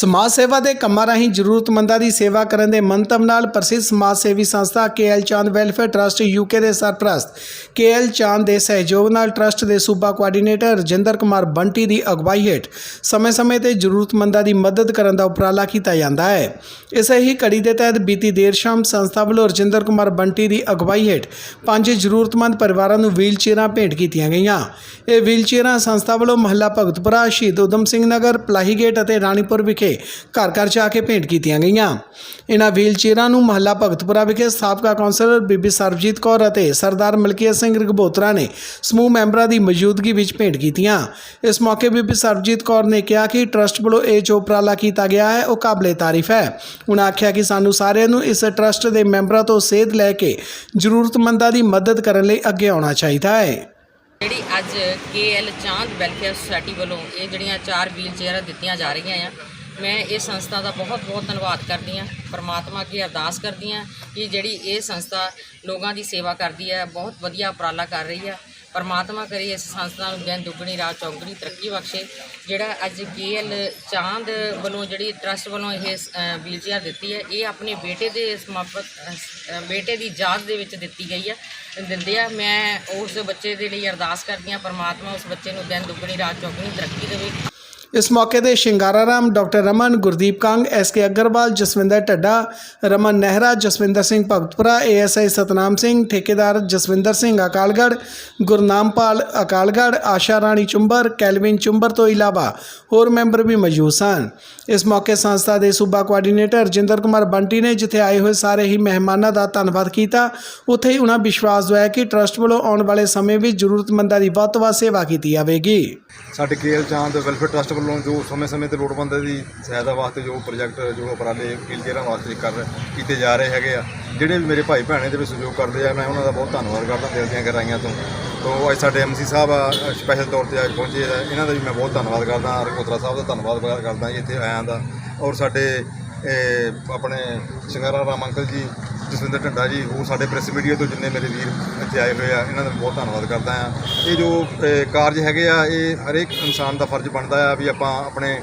ਸਮਾਜ ਸੇਵਾ ਦੇ ਕੰਮਾਂ ਰਾਹੀਂ ਜ਼ਰੂਰਤਮੰਦਾਂ ਦੀ ਸੇਵਾ ਕਰਨ ਦੇ ਮੰਤਵ ਨਾਲ ਪ੍ਰਸਿੱਧ ਸਮਾਜ ਸੇਵੀ ਸੰਸਥਾ KL Chand welfare trust UK ਦੇ ਸਰਪ੍ਰਸਤ ਕੇਐਲ ਚਾਂਦ ਦੇ ਸਹਿਯੋਗ ਨਾਲ ਟਰਸਟ ਦੇ ਸੂਬਾ ਕੋਆਰਡੀਨੇਟਰ ਰਜਿੰਦਰ ਕੁਮਾਰ ਬੰਟੀ ਦੀ ਅਗਵਾਈ ਹੇਠ ਸਮੇਂ-ਸਮੇਂ ਤੇ ਜ਼ਰੂਰਤਮੰਦਾਂ ਦੀ ਮਦਦ ਕਰਨ ਦਾ ਉਪਰਾਲਾ ਕੀਤਾ ਜਾਂਦਾ ਹੈ। ਇਸੇ ਹੀ ਕੜੀ ਦੇ ਤਹਿਤ ਬੀਤੀ ਦੇਰ ਸ਼ਾਮ ਸੰਸਥਾ ਵੱਲੋਂ ਰਜਿੰਦਰ ਕੁਮਾਰ ਬੰਟੀ ਦੀ ਅਗਵਾਈ ਹੇਠ ਪੰਜ ਜ਼ਰੂਰਤਮੰਦ ਪਰਿਵਾਰਾਂ ਨੂੰ ਵੀਲਚੇਅਰਾਂ ਭੇਟ ਕੀਤੀਆਂ ਗਈਆਂ। ਇਹ ਵੀਲਚੇਅਰਾਂ ਸੰਸਥਾ ਵੱਲੋਂ ਮਹੱਲਾ ਭਗਤਪੁਰਾ, ਸ਼ਹੀਦ ਉਦਮ ਸਿੰਘ ਨਗਰ, ਪਲਾਹੀ ਗੇਟ ਅਤੇ ਰਾਣੀਪੁਰ ਵਿਖੇ ਘਰ ਘਰ ਜਾ ਕੇ ਭੇਂਟ ਕੀਤੀਆਂ ਗਈਆਂ। ਇਹਨਾਂ ਵੀਲ ਚੇਅਰਾਂ ਨੂੰ ਮਹੱਲਾ ਭਗਤਪੁਰਾ ਵਿਖੇ ਸਾਬਕਾ ਕੌਂਸਲਰ ਬੀਬੀ ਸਰਬਜੀਤ ਕੌਰ ਅਤੇ ਸਰਦਾਰ ਮਲਕੀਤ ਸਿੰਘ ਰਘਬੋਤਰਾ ਨੇ ਸਮੂਹ ਮੈਂਬਰਾਂ ਦੀ ਮੌਜੂਦਗੀ ਵਿੱਚ ਭੇਂਟ ਕੀਤੀਆਂ। ਇਸ ਮੌਕੇ ਬੀਬੀ ਸਰਬਜੀਤ ਕੌਰ ਨੇ ਕਿਹਾ ਕਿ ਟਰਸਟ ਵੱਲੋਂ ਇਹ ਜੋ ਉਪਰਾਲਾ ਕੀਤਾ ਗਿਆ ਹੈ, ਉਹ ਕਾਬਲੇ ਤਾਰੀਫ ਹੈ। ਉਹਨਾਂ ਆਖਿਆ ਕਿ ਸਾਨੂੰ ਸਾਰਿਆਂ ਨੂੰ ਇਸ ਟਰਸਟ ਦੇ ਮੈਂਬਰਾਂ ਤੋਂ ਸੇਧ ਲੈ ਕੇ ਜ਼ਰੂਰਤਮੰਦਾਂ ਦੀ ਮਦਦ ਕਰਨ ਲਈ ਅੱਗੇ ਆਉਣਾ ਚਾਹੀਦਾ ਹੈ। ਜਿਹੜੀ ਅੱਜ ਕੇਐਲ ਚਾਂਦ ਵੈਲਫੇਅਰ ਸੁਸਾਇਟੀ ਵੱਲੋਂ ਇਹ ਜਿਹੜੀਆਂ ਚਾਰ ਵੀਲ ਚੇਅਰਾਂ ਦਿੱਤੀਆਂ ਜਾ ਰਹੀਆਂ ਆ ਮੈਂ ਇਹ ਸੰਸਥਾ ਦਾ ਬਹੁਤ ਬਹੁਤ ਧੰਨਵਾਦ ਕਰਦੀ ਹਾਂ, ਪਰਮਾਤਮਾ ਅੱਗੇ ਅਰਦਾਸ ਕਰਦੀ ਹਾਂ ਕਿ ਜਿਹੜੀ ਇਹ ਸੰਸਥਾ ਲੋਕਾਂ ਦੀ ਸੇਵਾ ਕਰਦੀ ਹੈ, ਬਹੁਤ ਵਧੀਆ ਉਪਰਾਲਾ ਕਰ ਰਹੀ ਹੈ। ਪਰਮਾਤਮਾ ਕਰੇ ਇਸ ਸੰਸਥਾ ਨੂੰ ਦਿਨ ਦੁੱਗਣੀ, ਰਾਤ ਚੌਗਣੀ ਤਰੱਕੀ ਬਖਸ਼ੇ। ਜਿਹੜਾ ਅੱਜ ਕੇਐਲ ਚਾਂਦ ਵੱਲੋਂ ਜਿਹੜੀ ਟਰਸਟ ਵੱਲੋਂ ਇਹ ਵੀਲ ਦਿੱਤੀ ਹੈ, ਇਹ ਆਪਣੇ ਬੇਟੇ ਦੇ ਸਮਾਪਤ ਬੇਟੇ ਦੀ ਯਾਦ ਦੇ ਵਿੱਚ ਦਿੱਤੀ ਗਈ ਹੈ, ਦਿੰਦੇ ਆ। ਮੈਂ ਉਸ ਬੱਚੇ ਦੇ ਲਈ ਅਰਦਾਸ ਕਰਦੀ ਹਾਂ, ਪਰਮਾਤਮਾ ਉਸ ਬੱਚੇ ਨੂੰ ਦਿਨ ਦੁੱਗਣੀ, ਰਾਤ ਚੌਗਣੀ ਤਰੱਕੀ ਦੇਵੇ। ਇਸ ਮੌਕੇ ਤੇ Shingara Ram, doctor Raman, Gurdeep Kang, S K Agarwal, Jaswinder Dhadda, Raman Nehra, Jaswinder Singh Bhagatpura ASI Satnam Singh, ਠੇਕੇਦਾਰ ਜਸਵਿੰਦਰ ਸਿੰਘ ਅਕਾਲਗੜ੍ਹ, ਗੁਰਨਾਮਪਾਲ ਅਕਾਲਗੜ੍ਹ, ਆਸ਼ਾ ਰਾਣੀ ਚੁੰਬਰ, ਕੈਲਵਿਨ ਚੁੰਬਰ ਤੋਂ ਇਲਾਵਾ ਹੋਰ ਮੈਂਬਰ ਵੀ ਮੌਜੂਦ ਸਨ। ਇਸ ਮੌਕੇ ਸੰਸਥਾ ਦੇ ਸੂਬਾ ਕੋਆਰਡੀਨੇਟਰ ਜਿੰਦਰ ਕੁਮਾਰ ਬੰਟੀ ਨੇ ਜਿੱਥੇ ਆਏ ਹੋਏ ਸਾਰੇ ਹੀ ਮਹਿਮਾਨਾਂ ਦਾ ਧੰਨਵਾਦ ਕੀਤਾ, ਉੱਥੇ ਹੀ ਉਹਨਾਂ ਵਿਸ਼ਵਾਸ ਦਵਾਇਆ ਕਿ ਟਰਸਟ ਵੱਲੋਂ ਆਉਣ ਵਾਲੇ ਸਮੇਂ ਵਿੱਚ ਜ਼ਰੂਰਤਮੰਦਾਂ ਦੀ ਵੱਧ ਤੋਂ ਵੱਧ ਸੇਵਾ ਕੀਤੀ ਜਾਵੇਗੀ। ਸਾਡੇ ਕੇਐਲ ਚਾਂਦ ਵੈਲਫੇਅਰ ਟਰਸਟ ਵੱਲੋਂ ਜੋ ਸਮੇਂ-ਸਮੇਂ ਤੇ ਲੋੜਵੰਦਾਂ ਦੀ ਸਹਾਇਤਾ ਵਾਸਤੇ ਜੋ ਪ੍ਰੋਜੈਕਟ, ਜੋ ਉਪਰਾਲੇ ਵੀਲਚੇਅਰਾਂ ਵਾਸਤੇ ਕਰ ਕੀਤੇ ਜਾ ਰਹੇ ਹੈਗੇ ਆ, ਜਿਹੜੇ ਵੀ ਮੇਰੇ ਭਾਈ ਭੈਣੇ ਦੇ ਵਿੱਚ ਸਹਿਯੋਗ ਕਰਦੇ ਆ, ਮੈਂ ਉਹਨਾਂ ਦਾ ਬਹੁਤ ਧੰਨਵਾਦ ਕਰਦਾ ਦਿਲ ਦੀਆਂ ਗਹਿਰਾਈਆਂ ਤੋਂ। ਤੋਂ ਅੱਜ ਸਾਡੇ ਐਮਸੀ ਸਾਹਿਬ ਆ ਸਪੈਸ਼ਲ ਤੌਰ ਤੇ ਅੱਜ ਪਹੁੰਚੇ ਆ, ਇਹਨਾਂ ਦਾ ਵੀ ਮੈਂ ਬਹੁਤ ਧੰਨਵਾਦ ਕਰਦਾ ਰਘੋਤਰਾ ਸਾਹਿਬ ਦਾ ਧੰਨਵਾਦ ਕਰਦਾ ਇੱਥੇ ਆਇਆਂ ਦਾ। ਔਰ ਸਾਡੇ ਆਪਣੇ ਸ਼ਿੰਗਾਰਾ ਰਾਮ ਅੰਕਲ ਜੀ, ਜਸਵਿੰਦਰ ਢੰਡਾ ਜੀ, ਉਹ ਸਾਡੇ ਪ੍ਰੈਸ ਮੀਡੀਆ ਤੋਂ ਜਿੰਨੇ ਮੇਰੇ ਵੀਰ ਇੱਥੇ ਆਏ ਹੋਏ ਆ, ਇਹਨਾਂ ਦਾ ਬਹੁਤ ਧੰਨਵਾਦ ਕਰਦਾ ਆ ਇਹ ਜੋ ਕਾਰਜ ਹੈਗੇ ਆ, ਇਹ ਹਰੇਕ ਇਨਸਾਨ ਦਾ ਫਰਜ਼ ਬਣਦਾ ਆ ਵੀ ਆਪਾਂ ਆਪਣੇ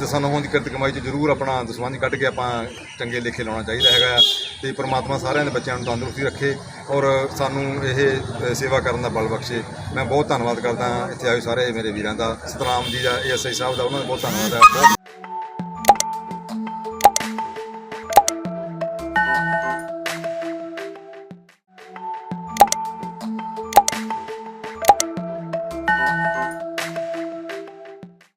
ਦਸਾਂ ਦੀ ਕਿਰਤ ਕਮਾਈ 'ਚ ਜ਼ਰੂਰ ਆਪਣਾ ਦਸਵੰਧ ਕੱਢ ਕੇ ਆਪਾਂ ਚੰਗੇ ਲੇਖੇ ਲਾਉਣਾ ਚਾਹੀਦਾ ਹੈਗਾ ਆ ਤੇ ਪ੍ਰਮਾਤਮਾ ਸਾਰਿਆਂ ਦੇ ਬੱਚਿਆਂ ਨੂੰ ਤੰਦਰੁਸਤੀ ਰੱਖੇ ਔਰ ਸਾਨੂੰ ਇਹ ਸੇਵਾ ਕਰਨ ਦਾ ਬਲ ਬਖਸ਼ੇ। ਮੈਂ ਬਹੁਤ ਧੰਨਵਾਦ ਕਰਦਾ ਹਾਂ, ਇੱਥੇ ਆਏ ਸਾਰੇ ਮੇਰੇ ਵੀਰਾਂ ਦਾ ਸਤਰਾਮ ਜੀ ਦਾ, ਏਐਸਆਈ ਸਾਹਿਬ ਦਾ, ਉਹਨਾਂ ਦਾ ਬਹੁਤ ਧੰਨਵਾਦ ਹੈ